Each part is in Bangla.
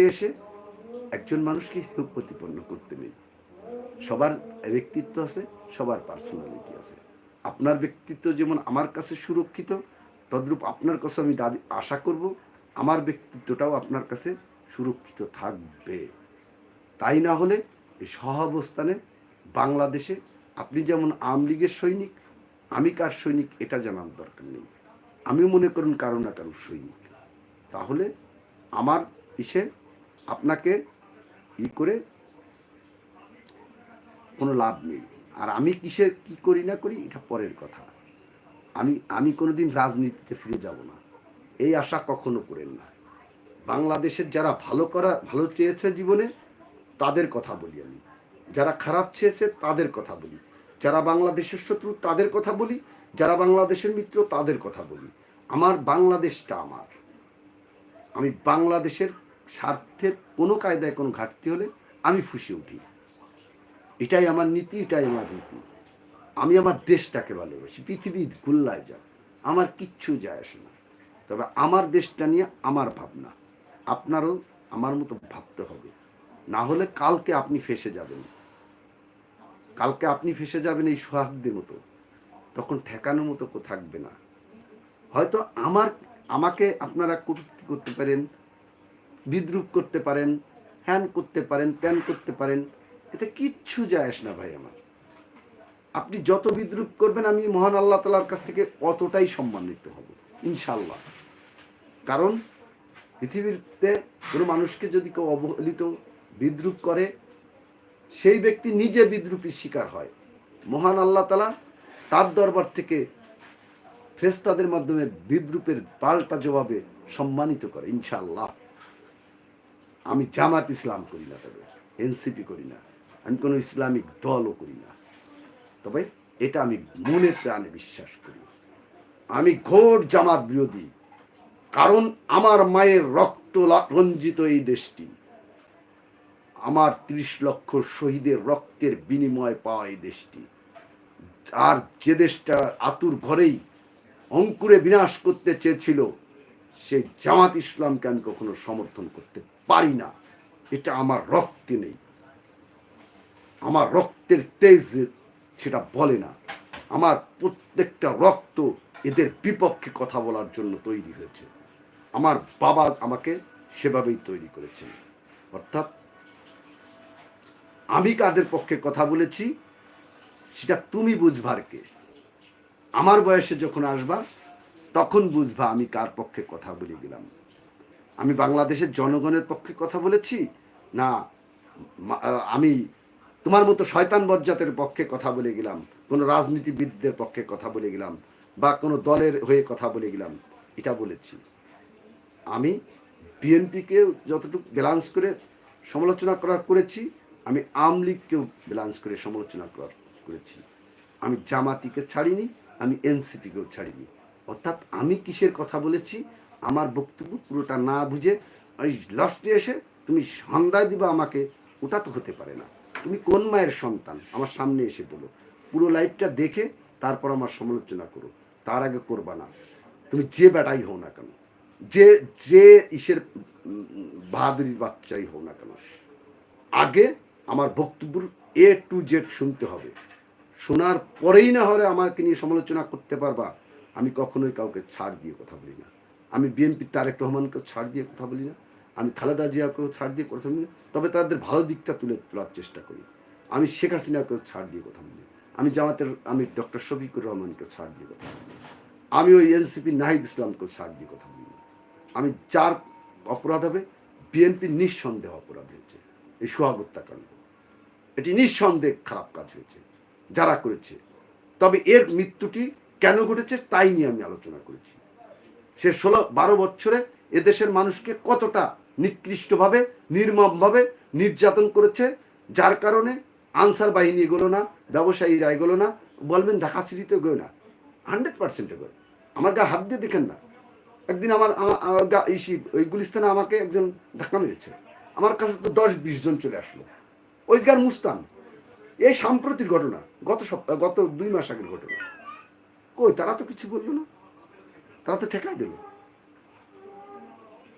এসে একজন মানুষকে হেয় প্রতিপন্ন করতে নেই। সবার ব্যক্তিত্ব আছে, সবার পার্সোনালিটি আছে। আপনার ব্যক্তিত্ব যেমন আমার কাছে সুরক্ষিত, তদ্রূপ আপনার কাছে আমি দাবি, আশা করব আমার ব্যক্তিত্বটাও আপনার কাছে সুরক্ষিত থাকবে। তাই না হলে এই সহাবস্থানে বাংলাদেশে আপনি যেমন আওয়ামী লীগের সৈনিক, আমি কার সৈনিক এটা জানার দরকার নেই। আমিও মনে করুন কারও না কারোর সৈনিক। তাহলে আমার ইসে আপনাকে ই করে কোনো লাভ নেই। আর আমি কিসের, কি করি না করি, এটা পরের কথা। আমি আমি কোনোদিন রাজনীতিতে ফিরে যাব না। এই আশা কখনো করেন না। বাংলাদেশের যারা ভালো করা, ভালো চেয়েছে জীবনে, তাদের কথা বলি আমি। যারা খারাপ চেয়েছে, তাদের কথা বলি। যারা বাংলাদেশের শত্রু, তাদের কথা বলি। যারা বাংলাদেশের মিত্র, তাদের কথা বলি। আমার বাংলাদেশটা আমার। আমি বাংলাদেশের স্বার্থের কোনো কায়দায় কোনো ঘাটতি হলে আমি ফুসে উঠি। এটাই আমার নীতি, এটাই আমার নীতি আমি আমার দেশটাকে ভালোবাসি পৃথিবী গুল্লায় যাক আমার কিচ্ছু যায় আসে না। তবে আমার দেশটা নিয়ে আমার ভাবনা, আপনারও আমার মতো ভাবতে হবে। না হলে কালকে আপনি ফেসে যাবেন। কালকে আপনি ফেসে যাবেন এই সোহাগদের মতো। তখন ঠেকানোর মতো থাকবে না। হয়তো আমার, আমাকে আপনারা কটূক্তি করতে পারেন বিদ্রুপ করতে পারেন, হ্যান করতে পারেন, ত্যান করতে পারেন, এতে কিচ্ছু যায় না ভাই আমার। আপনি যত বিদ্রুপ করবেন, আমি মহান আল্লাহ তালার কাছ থেকে অতটাই সম্মানিত হব ইনশাল্লাহ কারণ পৃথিবীতে কোনো মানুষকে যদি কেউ অবহেলিত বিদ্রুপ করে, সেই ব্যক্তি নিজে বিদ্রুপের শিকার হয়। মহান আল্লাহ তালা তার দরবার থেকে ফেস্তাদের মাধ্যমে বিদ্রুপের পাল্টা জবাবে সম্মানিত করে, ইনশাআল্লাহ। আমি জামাত ইসলাম করি না তবে, এনসিপি করি না, আমি কোনো ইসলামিক দলও করি না। তবে এটা আমি মনে প্রাণে বিশ্বাস করি। আমি ঘোর জামাত বিরোধী, কারণ আমার মায়ের রক্ত রঞ্জিত এই দেশটি। আমার ত্রিশ লক্ষ শহীদের রক্তের বিনিময় পাওয়া এই দেশটি। আর যে দেশটা আতুর ঘরেই অঙ্কুরে বিনাশ করতে চেয়েছিল, সেই জামাত ইসলামকে আমি কখনো সমর্থন করতে পারি না। এটা আমার রক্তে নেই। আমার রক্তের তেজ সেটা বলে না। আমার প্রত্যেকটা রক্ত এদের বিপক্ষে কথা বলার জন্য তৈরি হয়েছে। আমার বাবা আমাকে সেভাবেই তৈরি করেছেন। অর্থাৎ আমি কাদের পক্ষে কথা বলেছি, সেটা তুমি বুঝবার কে। আমার বয়সে যখন আসবা, তখন বুঝবা আমি কার পক্ষে কথা বলে গেলাম। আমি বাংলাদেশের জনগণের পক্ষে কথা বলেছি? না আমি তোমার মতো শয়তান বজ্জাতের পক্ষে কথা বলে গেলাম, কোনো রাজনীতিবিদদের পক্ষে কথা বলে গেলাম, বা কোনো দলের হয়ে কথা বলে গেলাম, এটা বলেছি। আমি বিএনপিকে যতটুকু ব্যালান্স করে সমালোচনা করার করেছি, আমি আওয়ামী লীগকেও ব্যালান্স করে সমালোচনা করার করেছি। আমি জামাতিকে ছাড়িনি, আমি এনসিপিকেও ছাড়িনি। অর্থাৎ আমি কিসের কথা বলেছি? আমার বক্তব্য পুরোটা না বুঝে ওই লাস্টে এসে তুমি সন্ধ্যায় দিবা আমাকে, ওটা তো হতে পারে না। তুমি কোন মায়ের সন্তান? আমার সামনে এসে বলো। পুরো লাইফটা দেখে তারপর আমার সমালোচনা করো। তার আগে করবা না। তুমি যে বেটাই হও না কেন? যে যে ইসের বাহাদুরির বাচ্চাই হও না কেন? আগে আমার বক্তব্য এ টু জেড শুনতে হবে। শোনার পরেই না হলে আমাকে নিয়ে সমালোচনা করতে পারবা। আমি কখনোই কাউকে ছাড় দিয়ে কথা বলি না। আমি বিএনপি তারেক রহমানকেও ছাড় দিয়ে কথা বলি না। আমি খালেদা জিয়াকেও ছাড় দিয়ে কথা বলি না। তবে তাদের ভালো দিকটা তুলে তোলার চেষ্টা করি। আমি শেখ হাসিনাকেও ছাড় দিয়ে কথা বলি। আমি জামাতের, আমি ডক্টর শফিকুর রহমানকেও ছাড় দিয়ে কথা বলি। আমি ওই এনসিপি নাহিদ ইসলামকেও ছাড় দিয়ে কথা বলি না। আমি যার অপরাধ হবে বিএনপির নিঃসন্দেহ অপরাধ হয়েছে। এই সোহাগ হত্যাকাণ্ড এটি নিঃসন্দেহ খারাপ কাজ হয়েছে। যারা করেছে। তবে এর মৃত্যুটি কেন ঘটেছে তাই নিয়ে আমি আলোচনা করেছি। সে ষোলো, বারো বছরে এদেশের মানুষকে কতটা নিকৃষ্টভাবে, নির্মমভাবে নির্যাতন করেছে, যার কারণে আনসার বাহিনী এগোলো না, ব্যবসায়ীরা এগোলো না, বলবেন ঢাকা সিটিতে গো না। হান্ড্রেড পার্সেন্ট এগোয়। আমার গা হাত দিয়ে দেখেন না। একদিন আমার গা ইসি ওই গুলিস্তানে আমাকে একজন ধাক্কা মেরেছে। আমার কাছে তো দশ বিশ জন চলে আসলো। ওই গান মুস্তান। এই সাম্প্রতিক ঘটনা, গত সপ্তাহ, গত দুই মাস আগের ঘটনা। কই তারা তো কিছু বলল না। তারা তো ঠেকাই দিল।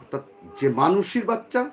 অর্থাৎ যে মানুষের বাচ্চা